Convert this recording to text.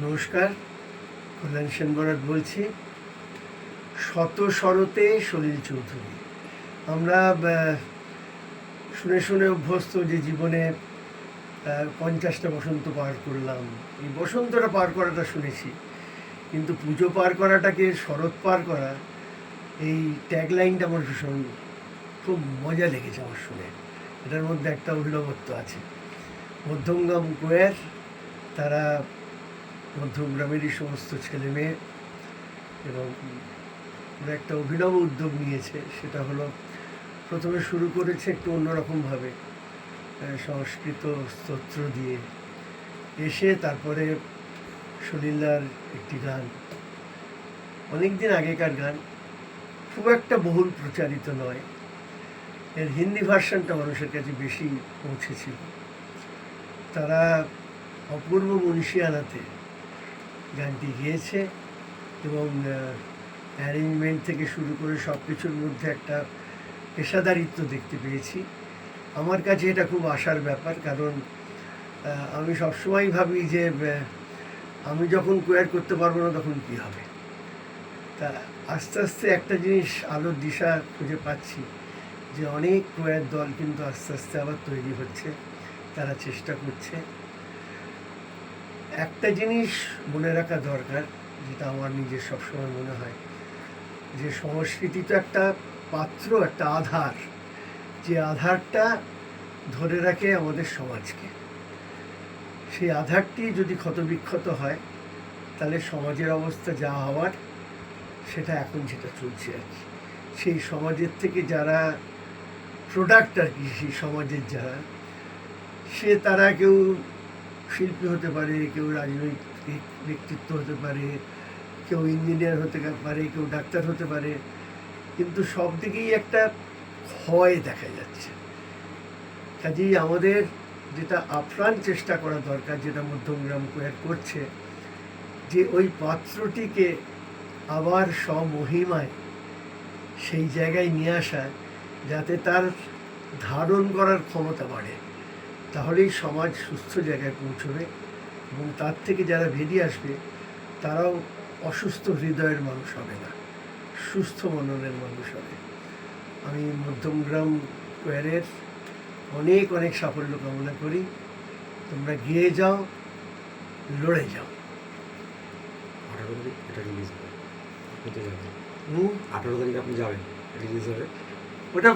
নমস্কার, কল্যাণ সেন বরাট বলছি। শত শরতে সলিল চৌধুরী। আমরা শুনে শুনে অভ্যস্ত যে জীবনে পঞ্চাশটা বসন্ত পার করলাম। এই বসন্তটা পার করাটা শুনেছি। কিন্তু পুজো পার করাটাকে শরৎ পার করা, এই ট্যাগলাইনটা আমার ভীষণ খুব মজা লেগেছে আমার শুনে। এটার মধ্যে একটা অভিনবত্ব আছে। মধ্যমগ্রাম কোয়ার, তারা মধ্যমগ্রামেরই সমস্ত ছেলে মেয়ে এবং ওরা একটা অভিনব উদ্যোগ নিয়েছে, সেটা হলো প্রথমে শুরু করেছে একটু অন্যরকমভাবে সংস্কৃত স্তোত্র দিয়ে। এসে তারপরে সলিলার একটি গান। অনেক দিন আগেকার গান, খুব একটা বহুল প্রচারিত নয়। এর হিন্দি ভার্সনটা মানুষের কাছে বেশি পৌঁছেছিল। তারা অপূর্ব মনীষিয়ানাতে গানটি গেয়েছে এবং অ্যারেঞ্জমেন্ট থেকে শুরু করে সব কিছুর মধ্যে একটা পেশাদারিত্ব দেখতে পেয়েছি। আমার কাছে এটা খুব আশার ব্যাপার কারণ আমি সবসময় ভাবি যে আমি যখন কোয়ার করতে পারব না তখন কী হবে? তা আস্তে আস্তে একটা জিনিস আলোর দিশা খুঁজে পাচ্ছি যে অনেক কোয়ার দল কিন্তু আস্তে আস্তে আবার তৈরি হচ্ছে, তারা চেষ্টা করছে। একটা জিনিস মনে রাখা দরকার, যেটা আমার নিজের সবসময় মনে হয়, যে সংস্কৃতি তো একটা পাত্র, একটা আধার। যে আধারটা ধরে রাখে আমাদের সমাজকে। সেই আধারটি যদি ক্ষতবিক্ষত হয়, তাহলে সমাজের অবস্থা যা হওয়ার, সেটা এখন যেটা চলছে আর কি। সেই সমাজের থেকে যারা প্রোডাক্ট আর কি, সেই সমাজের যারা, সে তারা কেউ শিল্পী হতে পারে, কেউ রাজনৈতিক ব্যক্তিত্ব হতে পারে, কেউ ইঞ্জিনিয়ার হতে পারে, কেউ ডাক্তার হতে পারে, কিন্তু সব দিকেই একটা ক্ষয় দেখা যাচ্ছে। কাজেই আমাদের যেটা আপ্রাণ চেষ্টা করা দরকার, যেটা মধ্যমগ্রাম কোয়ার করছে, যে ওই পাত্রটিকে আবার স্বমহিমায় সেই জায়গায় নিয়ে আসা, যাতে তার ধারণ করার ক্ষমতা বাড়ে। তাহলেই সমাজ সুস্থ জায়গায় পৌঁছবে এবং তার থেকে যারা বেরিয়ে আসবে তারাও অসুস্থ হৃদয়ের মানুষ হবে না সুস্থ মননের মানুষ হবে। আমি মধ্যমগ্রাম স্কোয়ারের অনেক অনেক সাফল্য কামনা করি। তোমরা গিয়ে যাও লড়ে যাও। আঠারো তারিখ এটা রিলিজ হবে। আপনি তো যাবেন হুম? আঠারো তারিখ আপনি যাবেন রিলিজ হবে। ওটা